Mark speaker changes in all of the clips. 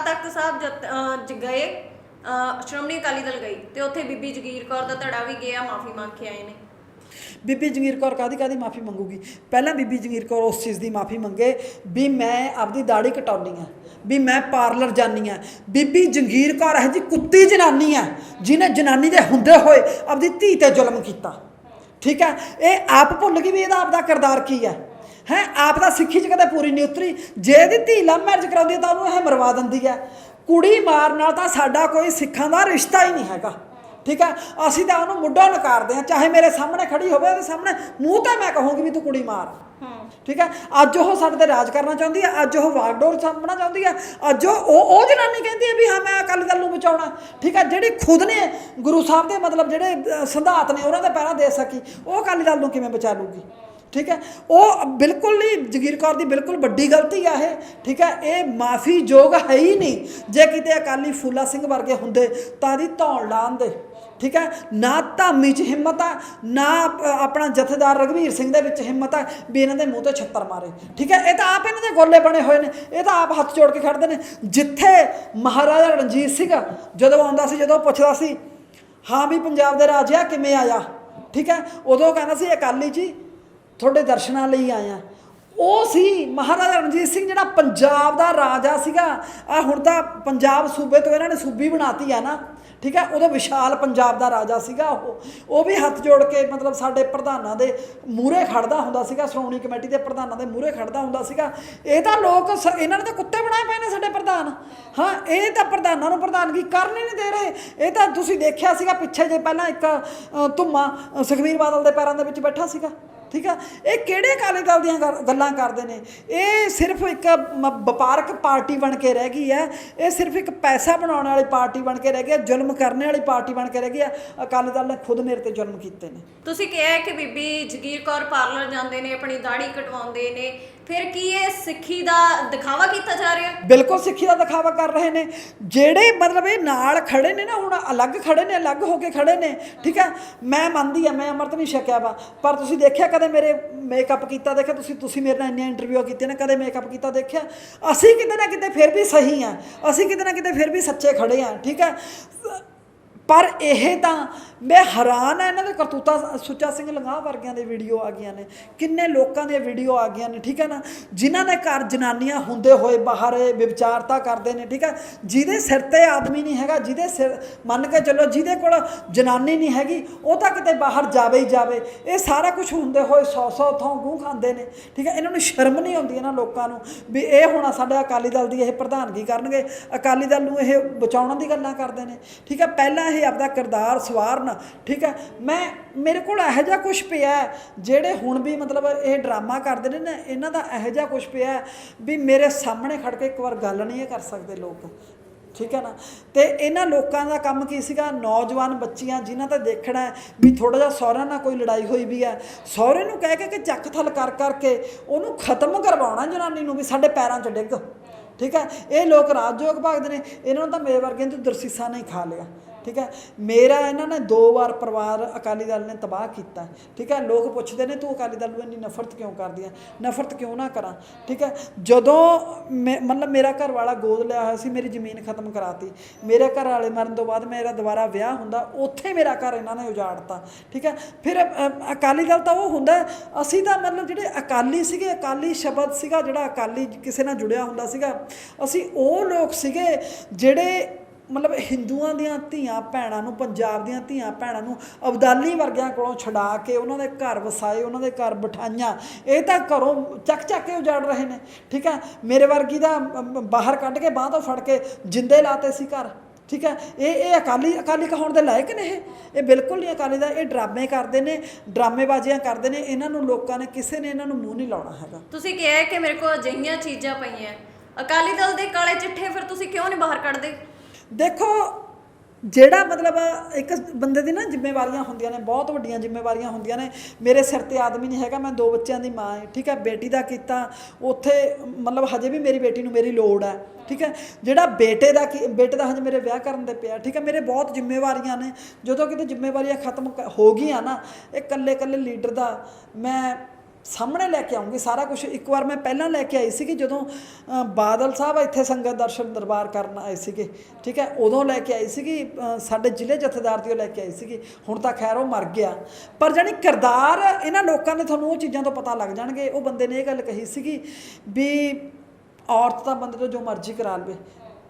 Speaker 1: ਅਕਾਲ ਤਖਤ ਸਾਹਿਬ ਜਤ- ਅਹ ਜ ਗਏ, ਅਹ ਸ਼੍ਰੋਮਣੀ ਅਕਾਲੀ ਦਲ ਗਈ ਤੇ ਉੱਥੇ ਬੀਬੀ ਜਗੀਰ ਕੌਰ ਦਾ ਧੜਾ ਵੀ ਗਿਆ, ਮਾਫੀ ਮੰਗ ਕੇ ਆਏ ਨੇ।
Speaker 2: ਬੀਬੀ ਜਗੀਰ ਕੌਰ ਕਾਦੀ ਕਾਦੀ ਮਾਫੀ ਮੰਗੂਗੀ? ਪਹਿਲਾਂ ਬੀਬੀ ਜਗੀਰ ਕੌਰ ਉਸ ਚੀਜ਼ ਦੀ ਮਾਫੀ ਮੰਗੇ ਵੀ ਮੈਂ ਆਪਦੀ ਦਾੜੀ ਕਟਾਉਣੀ ਆ, ਵੀ ਮੈਂ ਪਾਰਲਰ ਜਾਨੀ ਆ। ਬੀਬੀ ਜਗੀਰ ਕੌਰ ਇਹ ਜੀ ਕੁੱਤੀ ਜਨਾਨੀ ਆ, ਜਿਹਨੇ ਜਨਾਨੀ ਦੇ ਹੁੰਦੇ ਹੋਏ ਆਪਦੀ ਧੀ ਤੇ ਜ਼ੁਲਮ ਕੀਤਾ। ਠੀਕ ਹੈ ਇਹ ਆਪ ਭੁੱਲ ਗਈ ਵੀ ਇਹਦਾ ਆਪਦਾ ਕਿਰਦਾਰ ਕੀ ਹੈ ਹੈ ਆਪ ਦਾ ਸਿੱਖੀ ਚ ਕਦੇ ਪੂਰੀ ਨਹੀਂ ਉਤਰੀ। ਜੇ ਇਹਦੀ ਧੀ ਲਵ ਮੈਰਿਜ ਕਰਾਉਂਦੀ ਤਾਂ ਉਹਨੂੰ ਇਹ ਮਰਵਾ ਦਿੰਦੀ ਹੈ। ਕੁੜੀ ਮਾਰ ਨਾਲ ਤਾਂ ਸਾਡਾ ਕੋਈ ਸਿੱਖਾਂ ਦਾ ਰਿਸ਼ਤਾ ਹੀ ਨਹੀਂ ਹੈਗਾ। ਠੀਕ ਹੈ? ਅਸੀਂ ਤਾਂ ਉਹਨੂੰ ਮੁੱਢੋਂ ਨਕਾਰਦੇ ਹਾਂ। ਚਾਹੇ ਮੇਰੇ ਸਾਹਮਣੇ ਖੜੀ ਹੋਵੇ ਉਹਦੇ ਸਾਹਮਣੇ ਮੂੰਹ ਤੇ ਮੈਂ ਕਹੂੰਗੀ ਵੀ ਤੂੰ ਕੁੜੀ ਮਾਰ। ਠੀਕ ਹੈ? ਅੱਜ ਉਹ ਸਾਡੇ ਤੇ ਰਾਜ ਕਰਨਾ ਚਾਹੁੰਦੀ ਹੈ। ਅੱਜ ਉਹ ਵਾਗਡੋਰ ਸਾਹਮਣਾ ਚਾਹੁੰਦੀ ਹੈ। ਅੱਜ ਉਹ ਉਹ ਜਨਾਨੀ ਕਹਿੰਦੀ ਹੈ ਵੀ ਹਾਂ ਮੈਂ ਅਕਾਲੀ ਦਲ ਨੂੰ ਬਚਾਉਣਾ। ਠੀਕ ਹੈ? ਜਿਹੜੀ ਖੁਦ ਨੇ ਗੁਰੂ ਸਾਹਿਬ ਦੇ ਮਤਲਬ ਜਿਹੜੇ ਸਿਧਾਂਤ ਨੇ ਉਹਨਾਂ ਦੇ ਪੈਰਾਂ ਦੇ ਸਕੀ। ਉਹ ਅਕਾਲੀ ਦਲ ਨੂੰ ਕਿਵੇਂ ਬਚਾ ਲੂਗੀ ਠੀਕ ਹੈ? ਉਹ ਬਿਲਕੁਲ ਨਹੀਂ, ਜਗੀਰ ਕੌਰ ਦੀ ਬਿਲਕੁਲ ਵੱਡੀ ਗਲਤੀ ਆ ਇਹ, ਠੀਕ ਹੈ? ਇਹ ਮਾਫੀ ਯੋਗ ਹੈ ਹੀ ਨਹੀਂ। ਜੇ ਕਿਤੇ ਅਕਾਲੀ ਫੂਲਾ ਸਿੰਘ ਵਰਗੇ ਹੁੰਦੇ ਤਾਂ ਦੀ ਧੌਣ ਲਾਉਂਦੇ ਠੀਕ ਹੈ? ਨਾ ਧਾਮੀ 'ਚ ਹਿੰਮਤ ਆ, ਨਾ ਆਪਣਾ ਜਥੇਦਾਰ ਰਗਵੀਰ ਸਿੰਘ ਦੇ ਵਿੱਚ ਹਿੰਮਤ ਆ ਵੀ ਇਹਨਾਂ ਦੇ ਮੂੰਹ ਤੇ ਛੱਤਰ ਮਾਰੇ, ਠੀਕ ਹੈ? ਇਹ ਤਾਂ ਆਪ ਇਹਨਾਂ ਦੇ ਗੋਲੇ ਬਣੇ ਹੋਏ ਨੇ, ਇਹ ਤਾਂ ਆਪ ਹੱਥ ਜੋੜ ਕੇ ਖੜਦੇ ਨੇ। ਜਿੱਥੇ ਮਹਾਰਾਜਾ ਰਣਜੀਤ ਸਿੰਘ ਜਦੋਂ ਆਉਂਦਾ ਸੀ, ਜਦੋਂ ਪੁੱਛਦਾ ਸੀ, ਹਾਂ ਵੀ ਪੰਜਾਬ ਦੇ ਰਾਜਿਆ ਕਿਵੇਂ ਆਇਆ? ਠੀਕ ਹੈ? ਉਦੋਂ ਕਹਿੰਦਾ ਸੀ, ਅਕਾਲੀ ਜੀ ਤੁਹਾਡੇ ਦਰਸ਼ਨਾਂ ਲਈ ਆਇਆ। ਉਹ ਸੀ ਮਹਾਰਾਜਾ ਰਣਜੀਤ ਸਿੰਘ ਜਿਹੜਾ ਪੰਜਾਬ ਦਾ ਰਾਜਾ ਸੀਗਾ। ਆ ਹੁਣ ਤਾਂ ਪੰਜਾਬ ਸੂਬੇ ਤੋਂ ਇਹਨਾਂ ਨੇ ਸੂਬੀ ਬਣਾਤੀ ਆ ਨਾ ਠੀਕ ਹੈ? ਉਦੋਂ ਵਿਸ਼ਾਲ ਪੰਜਾਬ ਦਾ ਰਾਜਾ ਸੀਗਾ ਉਹ। ਉਹ ਵੀ ਹੱਥ ਜੋੜ ਕੇ ਮਤਲਬ ਸਾਡੇ ਪ੍ਰਧਾਨਾਂ ਦੇ ਮੂਹਰੇ ਖੜਦਾ ਹੁੰਦਾ ਸੀਗਾ ਸ਼੍ਰੋਮਣੀ ਕਮੇਟੀ ਦੇ ਪ੍ਰਧਾਨਾਂ ਦੇ ਮੂਹਰੇ ਖੜਦਾ ਹੁੰਦਾ ਸੀਗਾ। ਇਹ ਤਾਂ ਲੋਕ ਸ- ਇਹਨਾਂ ਨੇ ਤਾਂ ਕੁੱਤੇ ਬਣਾਏ ਪਏ ਨੇ ਸਾਡੇ ਪ੍ਰਧਾਨ। ਹਾਂ ਇਹ ਤਾਂ ਪ੍ਰਧਾਨਾਂ ਨੂੰ ਪ੍ਰਧਾਨਗੀ ਕਰਨ ਹੀ ਨਹੀਂ ਦੇ ਰਹੇ। ਇਹ ਤਾਂ ਤੁਸੀਂ ਦੇਖਿਆ ਸੀਗਾ ਪਿੱਛੇ ਜੇ ਪਹਿਲਾਂ ਇੱਕ ਅ, ਧੁੰਮਾ ਅ, ਸੁਖਬੀਰ ਬਾਦਲ ਦੇ ਪੈਰਾਂ ਦੇ ਵਿੱਚ ਬੈਠਾ ਸੀਗਾ। ਠੀਕ ਆ? ਇਹ ਕਿਹੜੇ ਅਕਾਲੀ ਦਲ ਦੀਆਂ ਗੱਲਾਂ ਕਰਦੇ ਨੇ? ਇਹ ਸਿਰਫ ਇੱਕ ਵਪਾਰਕ ਪਾਰਟੀ ਬਣ ਕੇ ਰਹਿ ਗਈ ਹੈ ਇਹ ਸਿਰਫ ਇੱਕ ਪੈਸਾ ਬਣਾਉਣ ਵਾਲੀ ਪਾਰਟੀ ਬਣ ਕੇ ਰਹਿ ਗਈ ਹੈ ਜ਼ੁਲਮ ਕਰਨ ਵਾਲੀ ਪਾਰਟੀ ਬਣ ਕੇ ਰਹਿ ਗਈ ਹੈ ਅਕਾਲੀ ਦਲ ਨੇ ਖੁਦ ਮੇਰੇ ਤੇ ਜ਼ੁਲਮ ਕੀਤੇ ਨੇ।
Speaker 1: ਤੁਸੀਂ ਕਿਹਾ ਕਿ ਬੀਬੀ ਜਗੀਰ ਕੌਰ ਪਾਰਲਰ ਜਾਂਦੇ ਨੇ, ਆਪਣੀ ਦਾੜੀ ਕਟਵਾਉਂਦੇ ਨੇ। ਫਿਰ ਕੀ ਇਹ ਸਿੱਖੀ ਦਾ ਦਿਖਾਵਾ ਕੀਤਾ ਜਾ ਰਿਹਾ?
Speaker 2: ਬਿਲਕੁਲ ਸਿੱਖੀ ਦਾ ਦਿਖਾਵਾ ਕਰ ਰਹੇ ਨੇ। ਜਿਹੜੇ ਮਤਲਬ ਇਹ ਨਾਲ ਖੜੇ ਨੇ ਨਾ, ਹੁਣ ਅਲੱਗ ਖੜੇ ਨੇ, ਅਲੱਗ ਹੋ ਕੇ ਖੜੇ ਨੇ, ਠੀਕ ਹੈ ਮੈਂ ਮੰਨਦੀ ਆ, ਮੈਂ ਅੰਮ੍ਰਿਤ ਨਹੀਂ ਛਕਿਆ ਵਾ। ਪਰ ਤੁਸੀਂ ਦੇਖਿਆ ਕਦੇ ਮੇਰੇ ਮੇਕਅਪ ਕੀਤਾ, ਦੇਖਿਆ ਤੁਸੀਂ ਤੁਸੀਂ ਮੇਰੇ ਨਾਲ ਇੰਨੀਆਂ ਇੰਟਰਵਿਊ ਕੀਤੀਆਂ ਨੇ, ਕਦੇ ਮੇਕਅਪ ਕੀਤਾ, ਦੇਖਿਆ? ਅਸੀਂ ਕਿਤੇ ਨਾ ਕਿਤੇ ਫਿਰ ਵੀ ਸਹੀ ਆ। ਅਸੀਂ ਕਿਤੇ ਨਾ ਕਿਤੇ ਫਿਰ ਵੀ ਸੱਚੇ ਖੜੇ ਆ, ਠੀਕ ਹੈ ਪਰ ਇਹ ਤਾਂ ਮੈਂ ਹੈਰਾਨ ਆ ਇਹਨਾਂ ਦੇ ਕਰਤੂਤਾ ਸੁੱਚਾ ਸਿੰਘ ਲੰਗਾਹ ਵਰਗਿਆਂ ਦੇ ਵੀਡੀਓ ਆ ਗਈਆਂ ਨੇ, ਕਿੰਨੇ ਲੋਕਾਂ ਦੀਆਂ ਵੀਡੀਓ ਆ ਗਈਆਂ ਨੇ, ਠੀਕ ਹੈ ਨਾ? ਜਿਨ੍ਹਾਂ ਦੇ ਘਰ ਜਨਾਨੀਆਂ ਹੁੰਦੇ ਹੋਏ ਬਾਹਰ ਵਿਚਾਰਤਾ ਕਰਦੇ ਨੇ, ਠੀਕ ਹੈ? ਜਿਹਦੇ ਸਿਰ ਤੇ ਆਦਮੀ ਨਹੀਂ ਹੈਗਾ, ਜਿਹਦੇ ਸਿਰ, ਮੰਨ ਕੇ ਚੱਲੋ ਜਿਹਦੇ ਕੋਲ ਜਨਾਨੀ ਨਹੀਂ ਹੈਗੀ, ਉਹ ਤਾਂ ਕਿਤੇ ਬਾਹਰ ਜਾਵੇ ਹੀ ਜਾਵੇ। ਇਹ ਸਾਰਾ ਕੁਝ ਹੁੰਦੇ ਹੋਏ ਸੌ ਸੌ ਥਾਂ ਗੂੰ ਖਾਂਦੇ ਨੇ, ਠੀਕ ਹੈ? ਇਹਨਾਂ ਨੂੰ ਸ਼ਰਮ ਨਹੀਂ ਆਉਂਦੀ ਇਹਨਾਂ ਲੋਕਾਂ ਨੂੰ ਵੀ ਇਹ ਹੁਣ ਸਾਡੇ ਅਕਾਲੀ ਦਲ ਦੀ ਇਹ ਪ੍ਰਧਾਨਗੀ ਕਰਨਗੇ, ਅਕਾਲੀ ਦਲ ਨੂੰ ਇਹ ਬਚਾਉਣ ਦੀ ਗੱਲਾਂ ਕਰਦੇ ਨੇ, ਠੀਕ ਹੈ? ਪਹਿਲਾਂ ਇਹ ਆਪਦਾ ਕਿਰਦਾਰ ਸਵਾਰਨ, ਠੀਕ ਹੈ? ਮੈਂ, ਮੇਰੇ ਕੋਲ ਇਹੋ ਜਿਹਾ ਕੁਝ ਪਿਆ ਜਿਹੜੇ ਹੁਣ ਵੀ ਮਤਲਬ ਇਹ ਡਰਾਮਾ ਕਰਦੇ ਨੇ ਨਾ, ਇਹਨਾਂ ਦਾ ਇਹੋ ਜਿਹਾ ਕੁਝ ਪਿਆ ਵੀ ਮੇਰੇ ਸਾਹਮਣੇ ਖੜ ਕੇ ਇੱਕ ਵਾਰ ਗੱਲ ਨਹੀਂ ਕਰ ਸਕਦੇ ਲੋਕ, ਠੀਕ ਹੈ ਨਾ? ਤੇ ਇਹਨਾਂ ਲੋਕਾਂ ਦਾ ਕੰਮ ਕੀ ਸੀਗਾ? ਨੌਜਵਾਨ ਬੱਚੀਆਂ ਜਿਨ੍ਹਾਂ ਤੇ ਦੇਖਣਾ ਵੀ ਥੋੜਾ ਜਿਹਾ ਸਹੁਰਿਆਂ ਨਾਲ ਕੋਈ ਲੜਾਈ ਹੋਈ ਵੀ ਹੈ, ਸਹੁਰੇ ਨੂੰ ਕਹਿ ਕੇ ਕਿ ਚੱਕ ਥਲ ਕਰ ਕਰਕੇ ਉਹਨੂੰ ਖਤਮ ਕਰਵਾਉਣਾ ਜਨਾਨੀ ਨੂੰ ਵੀ ਸਾਡੇ ਪੈਰਾਂ 'ਚ ਡਿੱਗ, ਠੀਕ ਹੈ? ਇਹ ਲੋਕ ਰਾਜਯੋਗ ਭਾਗਦੇ ਨੇ, ਇਹਨਾਂ ਨੂੰ ਤਾਂ ਮੇਰੇ ਵਰਗਿਆਂ ਤੋਂ ਦਰਸੀਸਾ ਨਹੀਂ ਖਾ ਲਿਆ। ਠੀਕ ਹੈ? ਮੇਰਾ ਇਹਨਾਂ ਨੇ ਦੋ ਵਾਰ ਪਰਿਵਾਰ ਅਕਾਲੀ ਦਲ ਨੇ ਤਬਾਹ ਕੀਤਾ। ਠੀਕ ਹੈ? ਲੋਕ ਪੁੱਛਦੇ ਨੇ, ਤੂੰ ਅਕਾਲੀ ਦਲ ਨੂੰ ਇੰਨੀ ਨਫ਼ਰਤ ਕਿਉਂ ਕਰਦੀ ਹੈ? ਨਫ਼ਰਤ ਕਿਉਂ ਨਾ ਕਰਾਂ? ਠੀਕ ਹੈ? ਜਦੋਂ ਮੈਂ- ਮਤਲਬ ਮੇਰਾ ਘਰ ਵਾਲਾ ਗੋਦ ਲਿਆ ਹੋਇਆ ਸੀ, ਮੇਰੀ ਜ਼ਮੀਨ ਖਤਮ ਕਰਾਤੀ। ਮੇਰੇ ਘਰ ਵਾਲੇ ਮਰਨ ਤੋਂ ਬਾਅਦ ਮੇਰਾ ਦੁਬਾਰਾ ਵਿਆਹ ਹੁੰਦਾ, ਉੱਥੇ ਮੇਰਾ ਘਰ ਇਹਨਾਂ ਨੇ ਉਜਾੜਤਾ। ਠੀਕ ਹੈ? ਫਿਰ ਅਕਾਲੀ ਦਲ ਤਾਂ ਉਹ ਹੁੰਦਾ, ਅਸੀਂ ਤਾਂ ਮਤਲਬ ਜਿਹੜੇ ਅਕਾਲੀ ਸੀਗੇ, ਅਕਾਲੀ ਸ਼ਬਦ ਸੀਗਾ, ਜਿਹੜਾ ਅਕਾਲੀ ਕਿਸੇ ਨਾਲ ਜੁੜਿਆ ਹੁੰਦਾ ਸੀਗਾ। ਅਸੀਂ ਉਹ ਲੋਕ ਸੀਗੇ ਜਿਹੜੇ ਮਤਲਬ ਹਿੰਦੂਆਂ ਦੀਆਂ ਧੀਆਂ ਭੈਣਾਂ ਨੂੰ, ਪੰਜਾਬ ਦੀਆਂ ਧੀਆਂ ਭੈਣਾਂ ਨੂੰ ਅਬਦਾਲੀ ਵਰਗਿਆਂ ਕੋਲੋਂ ਛਡਾ ਕੇ ਉਹਨਾਂ ਦੇ ਘਰ ਵਸਾਏ, ਉਹਨਾਂ ਦੇ ਘਰ ਬਿਠਾਈਆਂ। ਇਹ ਤਾਂ ਘਰੋਂ ਚੱਕ ਚੱਕ ਕੇ ਉਜਾੜ ਰਹੇ ਨੇ, ਠੀਕ ਹੈ? ਮੇਰੇ ਵਰਗੀ ਦਾ ਬਾਹਰ ਕੱਢ ਕੇ ਬਾਹ ਤੋਂ ਫੜ ਕੇ ਜਿੰਦੇ ਲਾਤੇ ਸੀ ਘਰ, ਠੀਕ ਹੈ? ਇਹ ਇਹ ਅਕਾਲੀ ਅਕਾਲੀ ਕਹਾਉਣ ਦੇ ਲਾਇਕ ਨੇ ਇਹ? ਇਹ ਬਿਲਕੁਲ ਨਹੀਂ ਅਕਾਲੀ ਦਾ, ਇਹ ਡਰਾਮੇ ਕਰਦੇ ਨੇ, ਡਰਾਮੇਬਾਜ਼ੀਆਂ ਕਰਦੇ ਨੇ। ਇਹਨਾਂ ਨੂੰ ਲੋਕਾਂ ਨੇ, ਕਿਸੇ ਨੇ ਇਹਨਾਂ ਨੂੰ ਮੂੰਹ ਨਹੀਂ ਲਾਉਣਾ ਹੈਗਾ।
Speaker 1: ਤੁਸੀਂ ਕਿਹਾ ਕਿ ਮੇਰੇ ਕੋਲ ਅਜਿਹੀਆਂ ਚੀਜ਼ਾਂ ਪਈਆਂ। ਅਕਾਲੀ ਦਲ ਦੇ ਕਾਲੇ ਚਿੱਠੇ ਫਿਰ ਤੁਸੀਂ ਕਿਉਂ ਨਹੀਂ ਬਾਹਰ ਕੱਢਦੇ?
Speaker 2: ਦੇਖੋ, ਜਿਹੜਾ ਮਤਲਬ ਇੱਕ ਬੰਦੇ ਦੀ ਨਾ ਜ਼ਿੰਮੇਵਾਰੀਆਂ ਹੁੰਦੀਆਂ ਨੇ, ਬਹੁਤ ਵੱਡੀਆਂ ਜ਼ਿੰਮੇਵਾਰੀਆਂ ਹੁੰਦੀਆਂ ਨੇ। ਮੇਰੇ ਸਿਰ ਤੇ ਆਦਮੀ ਨਹੀਂ ਹੈਗਾ, ਮੈਂ ਦੋ ਬੱਚਿਆਂ ਦੀ ਮਾਂ ਹਾਂ, ਠੀਕ ਹੈ? ਬੇਟੀ ਦਾ ਕੀਤਾ, ਉੱਥੇ ਮਤਲਬ ਹਜੇ ਵੀ ਮੇਰੀ ਬੇਟੀ ਨੂੰ ਮੇਰੀ ਲੋੜ ਹੈ, ਠੀਕ ਹੈ? ਜਿਹੜਾ ਬੇਟੇ ਦਾ ਕੀ- ਬੇਟੇ ਦਾ ਹਜੇ ਮੇਰੇ ਵਿਆਹ ਕਰਨ ਦੇ ਪਿਆ, ਠੀਕ ਹੈ? ਮੇਰੇ ਬਹੁਤ ਜ਼ਿੰਮੇਵਾਰੀਆਂ ਨੇ। ਜਦੋਂ ਕਿਤੇ ਜ਼ਿੰਮੇਵਾਰੀਆਂ ਖਤਮ ਹੋ ਗਈਆਂ ਨਾ, ਇਹ ਕੱਲੇ ਕੱਲੇ ਲੀਡਰ ਦਾ, ਮੈਂ ਸਾਹਮਣੇ ਲੈ ਕੇ ਆਉਂਗੀ, ਸਾਰਾ ਕੁਝ ਇੱਕ ਵਾਰ ਮੈਂ ਪਹਿਲਾਂ ਲੈ ਕੇ ਆਈ ਸੀਗੀ, ਜਦੋਂ ਬਾਦਲ ਸਾਹਿਬ ਇੱਥੇ ਸੰਗਤ ਦਰਸ਼ਨ ਦਰਬਾਰ ਕਰਨ ਆਏ ਸੀਗੇ, ਠੀਕ ਹੈ, ਉਦੋਂ ਲੈ ਕੇ ਆਈ ਸੀਗੀ ਸਾਡੇ ਜ਼ਿਲ੍ਹੇ ਜਥੇਦਾਰ ਦੀ ਉਹ ਲੈ ਕੇ ਆਈ ਸੀਗੀ, ਹੁਣ ਤਾਂ ਖੈਰ ਉਹ ਮਰ ਗਿਆ। ਪਰ ਜਾਨੀ ਕਿਰਦਾਰ, ਇਹਨਾਂ ਲੋਕਾਂ ਨੇ ਤੁਹਾਨੂੰ ਉਹ ਚੀਜ਼ਾਂ ਤੋਂ ਪਤਾ ਲੱਗ ਜਾਣਗੇ, ਉਹ ਬੰਦੇ ਨੇ ਇਹ ਗੱਲ ਕਹੀ ਸੀਗੀ ਵੀ ਔਰਤ ਤਾਂ ਬੰਦੇ ਤੋਂ ਜੋ ਮਰਜ਼ੀ ਕਰਾ ਲਵੇ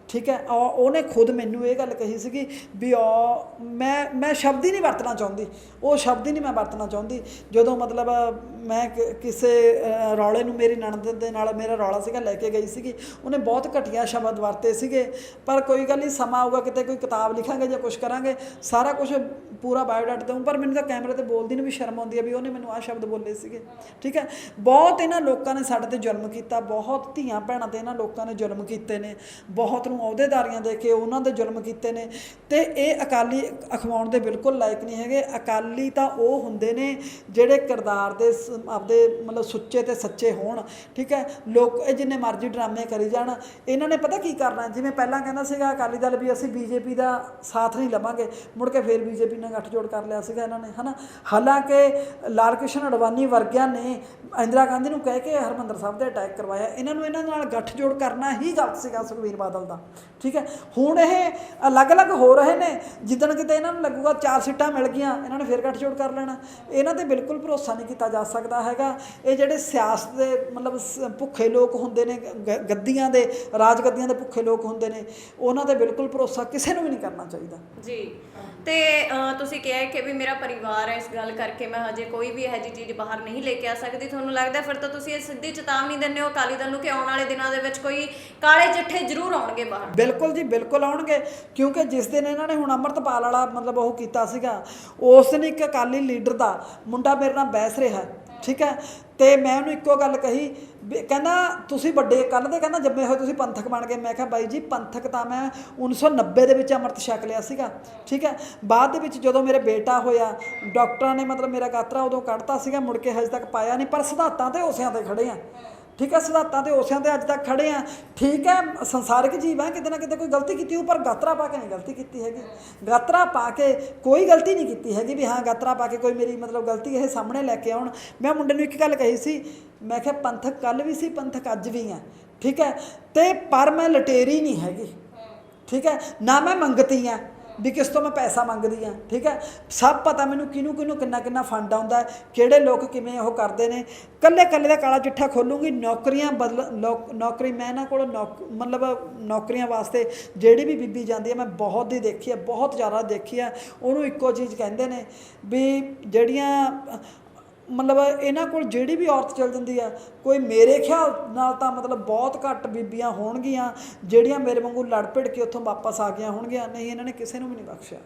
Speaker 2: ਠੀਕ ਹੈ ਔਰ ਉਹਨੇ ਖੁਦ ਮੈਨੂੰ ਇਹ ਗੱਲ ਕਹੀ ਸੀਗੀ ਵੀ ਉਹ ਮੈਂ ਮੈਂ ਸ਼ਬਦ ਹੀ ਨਹੀਂ ਵਰਤਣਾ ਚਾਹੁੰਦੀ। ਉਹ ਸ਼ਬਦ ਹੀ ਨਹੀਂ ਮੈਂ ਵਰਤਣਾ ਚਾਹੁੰਦੀ। ਜਦੋਂ ਮਤਲਬ ਮੈਂ ਕਿਸੇ ਰੌਲੇ ਨੂੰ ਮੇਰੀ ਨਣਦ ਦੇ ਨਾਲ ਮੇਰਾ ਰੌਲਾ ਸੀਗਾ, ਲੈ ਕੇ ਗਈ ਸੀਗੀ, ਉਹਨੇ ਬਹੁਤ ਘਟੀਆ ਸ਼ਬਦ ਵਰਤੇ ਸੀਗੇ। ਪਰ ਕੋਈ ਗੱਲ ਨਹੀਂ, ਸਮਾਂ ਆਊਗਾ, ਕਿਤੇ ਕੋਈ ਕਿਤਾਬ ਲਿਖਾਂਗੇ ਜਾਂ ਕੁਝ ਕਰਾਂਗੇ, ਸਾਰਾ ਕੁਝ ਪੂਰਾ ਬਾਇਓਡਾਟਾ ਦਊਂ। ਪਰ ਮੈਨੂੰ ਤਾਂ ਕੈਮਰੇ ਤੇ ਬੋਲਦੀ ਨੂੰ ਵੀ ਸ਼ਰਮ ਆਉਂਦੀ ਹੈ ਵੀ ਉਹਨੇ ਮੈਨੂੰ ਆਹ ਸ਼ਬਦ ਬੋਲੇ ਸੀਗੇ। ਠੀਕ ਹੈ, ਬਹੁਤ ਇਹਨਾਂ ਲੋਕਾਂ ਨੇ ਸਾਡੇ ਤੇ ਜ਼ੁਲਮ ਕੀਤਾ, ਬਹੁਤ ਧੀਆਂ ਭੈਣਾਂ ਤੇ ਇਹਨਾਂ ਲੋਕਾਂ ਨੇ ਜ਼ੁਲਮ ਕੀਤੇ ਨੇ। ਬਹੁਤ ਨੂੰ ਅਹੁਦੇਦਾਰੀਆਂ ਦੇ ਕੇ ਉਹਨਾਂ ਦੇ ਜ਼ੁਲਮ ਕੀਤੇ ਨੇ ਤੇ ਇਹ ਅਕਾਲੀ ਅਖਵਾਉਣ ਦੇ ਬਿਲਕੁਲ ਲਾਇਕ ਨਹੀਂ ਹੈਗੇ। ਅਕਾਲੀ ਤਾਂ ਉਹ ਹੁੰਦੇ ਨੇ ਜਿਹੜੇ ਕਿਰਦਾਰ ਦੇ ਸ- ਆਪਦੇ ਮਤਲਬ ਸੁੱਚੇ ਤੇ ਸੱਚੇ ਹੋਣ, ਠੀਕ ਹੈ? ਲੋਕ ਇਹ ਜਿੰਨੇ ਮਰਜ਼ੀ ਡਰਾਮੇ ਕਰੀ ਜਾਣ। ਇਹਨਾਂ ਨੇ ਪਤਾ ਕੀ ਕਰਨਾ? ਜਿਵੇਂ ਪਹਿਲਾਂ ਕਹਿੰਦਾ ਸੀਗਾ ਅਕਾਲੀ ਦਲ ਵੀ ਅਸੀਂ ਬੀਜੇਪੀ ਦਾ ਸਾਥ ਨਹੀਂ ਲਵਾਂਗੇ, ਮੁੜ ਕੇ ਫੇਰ ਬੀਜੇਪੀ ਨਾਲ ਗੱਠਜੋੜ ਕਰ ਲਿਆ ਸੀਗਾ ਇਹਨਾਂ ਨੇ, ਹਨਾ? ਹਾਲਾਂਕਿ ਲਾਲ ਕ੍ਰਿਸ਼ਨ ਅਡਵਾਨੀ ਵਰਗਿਆਂ ਨੇ ਇੰਦਰਾ ਗਾਂਧੀ ਨੂੰ ਕਹਿ ਕੇ ਹਰਮੰਦਰ ਸਾਹਿਬ ਦੇ ਅਟੈਕ ਕਰਵਾਇਆ। ਇਹਨਾਂ ਨੂੰ ਇਹਨਾਂ ਨਾਲ ਗੱਠਜੋੜ ਕਰਨਾ ਹੀ ਗਲਤ ਸੀਗਾ ਸੁਖਬੀਰ ਬਾਦਲ ਦਾ। ਠੀਕ ਹੈ? ਹੁਣ ਇਹ ਅਲੱਗ-ਅਲੱਗ ਹੋ ਰਹੇ ਨੇ। ਜਿੱਦਣ ਕਿਤੇ ਇਹਨਾਂ ਨੂੰ ਲੱਗੂਗਾ ਚਾਰ ਸੀਟਾਂ ਮਿਲ ਗਈਆਂ, ਇਹਨਾਂ ਨੇ ਫੇਰ ਗੱਠਜੋੜ ਕਰ ਲੈਣਾ। ਇਹਨਾਂ ਤੇ ਬਿਲਕੁਲ ਭਰੋਸਾ ਨਹੀਂ ਕੀਤਾ ਜਾ ਸਕਦਾ ਹੈਗਾ। ਇਹ ਜਿਹੜੇ ਸਿਆਸਤ ਦੇ ਮਤਲਬ ਭੁੱਖੇ ਲੋਕ ਹੁੰਦੇ ਨੇ ਗੱਦੀਆਂ ਦੇ ਰਾਜ ਗੱਦੀਆਂ ਦੇ ਭੁੱਖੇ ਲੋਕ ਹੁੰਦੇ ਨੇ, ਉਹਨਾਂ ਤੇ ਬਿਲਕੁਲ ਭਰੋਸਾ ਕਿਸੇ ਨੂੰ ਵੀ ਨਹੀਂ ਕਰਨਾ ਚਾਹੀਦਾ।
Speaker 1: ਜੀ। ਤੇ ਤੁਸੀਂ ਕਿਹਾ ਕਿ ਵੀ ਮੇਰਾ ਪਰਿਵਾਰ ਹੈ, ਇਸ ਗੱਲ ਕਰਕੇ ਮੈਂ ਹਜੇ ਕੋਈ ਵੀ ਇਹੋ ਜਿਹੀ ਚੀਜ਼ ਬਾਹਰ ਨਹੀਂ ਲੈ ਕੇ ਆ ਸਕਦੀ। ਤੁਹਾਨੂੰ ਲੱਗਦਾ ਫਿਰ ਤਾਂ ਤੁਸੀਂ ਇਹ ਸਿੱਧੀ ਚੇਤਾਵਨੀ ਦਿੰਦੇ ਹੋ ਅਕਾਲੀ ਦਲ ਨੂੰ ਕਿ ਆਉਣ ਵਾਲੇ ਦਿਨਾਂ ਦੇ ਵਿੱਚ ਕੋਈ ਕਾਲੇ ਚਿੱਠੇ ਜ਼ਰੂਰ ਆਉਣਗੇ
Speaker 2: ਬਿਲਕੁਲ ਜੀ, ਬਿਲਕੁਲ ਆਉਣਗੇ। ਕਿਉਂਕਿ ਜਿਸ ਦਿਨ ਇਹਨਾਂ ਨੇ ਹੁਣ ਅੰਮ੍ਰਿਤਪਾਲ ਵਾਲਾ ਮਤਲਬ ਉਹ ਕੀਤਾ ਸੀਗਾ, ਉਸ ਦਿਨ ਇੱਕ ਅਕਾਲੀ ਲੀਡਰ ਦਾ ਮੁੰਡਾ ਮੇਰੇ ਨਾਲ ਬਹਿਸ ਰਿਹਾ, ਠੀਕ ਹੈ? ਤੇ ਮੈਂ ਉਹਨੂੰ ਇੱਕੋ ਗੱਲ ਕਹੀ ਵੀ ਕਹਿੰਦਾ, ਤੁਸੀਂ ਵੱਡੇ ਕੱਲ ਦੇ ਕਹਿੰਦਾ ਜੰਮੇ ਹੋਏ ਤੁਸੀਂ ਪੰਥਕ ਬਣ ਗਏ। ਮੈਂ ਕਿਹਾ, ਬਾਈ ਜੀ, ਪੰਥਕ ਤਾਂ ਮੈਂ 1990 ਦੇ ਵਿੱਚ ਅੰਮ੍ਰਿਤ ਛਕ ਲਿਆ ਸੀਗਾ, ਠੀਕ ਹੈ? ਬਾਅਦ ਦੇ ਵਿੱਚ ਜਦੋਂ ਮੇਰੇ ਬੇਟਾ ਹੋਇਆ, ਡਾਕਟਰਾਂ ਨੇ ਮਤਲਬ ਮੇਰਾ ਗਾਤਰਾ ਉਦੋਂ ਕੱਢਤਾ ਸੀਗਾ, ਮੁੜ ਕੇ ਹਜੇ ਤੱਕ ਪਾਇਆ ਨਹੀਂ, ਪਰ ਸਿਧਾਂਤਾਂ ਤੇ ਉਸਿਆਂ ਤੇ ਖੜੇ ਆ। ਠੀਕ ਹੈ, ਸਿਧਾਂਤਾਂ ਤੇ ਉਸਿਆਂ ਤੇ ਅੱਜ ਤੱਕ ਖੜੇ ਆ। ਠੀਕ ਹੈ, ਸੰਸਾਰਿਕ ਜੀਵ ਹੈ, ਕਿਤੇ ਨਾ ਕਿਤੇ ਕੋਈ ਗਲਤੀ ਕੀਤੀ ਹੋ ਪਰ ਗਾਤਰਾ ਪਾ ਕੇ ਨਹੀਂ ਗਲਤੀ ਕੀਤੀ ਹੈਗੀ। ਗਾਤਰਾ ਪਾ ਕੇ ਕੋਈ ਗਲਤੀ ਨਹੀਂ ਕੀਤੀ ਹੈਗੀ ਵੀ ਹਾਂ, ਗਾਤਰਾ ਪਾ ਕੇ ਕੋਈ ਮੇਰੀ ਮਤਲਬ ਗਲਤੀ ਇਹ ਸਾਹਮਣੇ ਲੈ ਕੇ ਆਉਣ। ਮੈਂ ਮੁੰਡੇ ਨੂੰ ਇੱਕ ਗੱਲ ਕਹੀ ਸੀ, ਮੈਂ ਕਿਹਾ ਪੰਥਕ ਕੱਲ ਵੀ ਸੀ, ਪੰਥਕ ਅੱਜ ਵੀ ਆ। ਠੀਕ ਹੈ, ਤੇ ਪਰ ਮੈਂ ਲਟੇਰੀ ਨਹੀਂ ਹੈਗੀ। ਠੀਕ ਹੈ, ਨਾ ਮੈਂ ਮੰਗਤੀ ਆ। ਵੀ ਕਿਸ ਤੋਂ ਮੈਂ ਪੈਸਾ ਮੰਗਦੀ ਆ, ਠੀਕ ਹੈ? ਸਭ ਪਤਾ ਮੈਨੂੰ ਕਿਹਨੂੰ ਕਿਹਨੂੰ ਕਿੰਨਾ ਕਿੰਨਾ ਫੰਡ ਆਉਂਦਾ ਕਿਹੜੇ ਲੋਕ ਕਿਵੇਂ ਉਹ ਕਰਦੇ ਨੇ। ਕੱਲੇ ਕੱਲੇ ਦਾ ਕਾਲਾ ਚਿੱਠਾ ਖੋਲੂੰਗੀ, ਨੌਕਰੀਆਂ ਬਦਲ ਨੌਕ- ਨੌਕਰੀ ਮੈਂ ਇਹਨਾਂ ਕੋਲ ਨੌਕ, ਮਤਲਬ ਨੌਕਰੀਆਂ ਵਾਸਤੇ ਜਿਹੜੀ ਵੀ ਬੀਬੀ ਜਾਂਦੀ ਹੈ, ਮੈਂ ਬਹੁਤ ਹੀ ਦੇਖੀ ਹੈ, ਬਹੁਤ ਜ਼ਿਆਦਾ ਦੇਖੀ ਹੈ। ਉਹਨੂੰ ਇੱਕੋ ਚੀਜ਼ ਕਹਿੰਦੇ ਨੇ ਵੀ ਜਿਹੜੀਆਂ ਮਤਲਬ ਇਹਨਾਂ ਕੋਲ ਜਿਹੜੀ ਵੀ ਔਰਤ ਚਲ ਜਾਂਦੀ ਆ, ਕੋਈ ਮੇਰੇ ਖਿਆਲ ਨਾਲ ਤਾਂ ਮਤਲਬ ਬਹੁਤ ਘੱਟ ਬੀਬੀਆਂ ਹੋਣਗੀਆਂ, ਜਿਹੜੀਆਂ ਮੇਰੇ ਵਾਂਗੂ ਲੜ ਭਿੜ ਕੇ ਉੱਥੋਂ ਵਾਪਸ ਆ ਗਈਆਂ ਹੋਣਗੀਆਂ, ਨਹੀਂ, ਇਹਨਾਂ ਨੇ ਕਿਸੇ ਨੂੰ ਵੀ ਨਹੀਂ ਬਖਸ਼ਿਆ।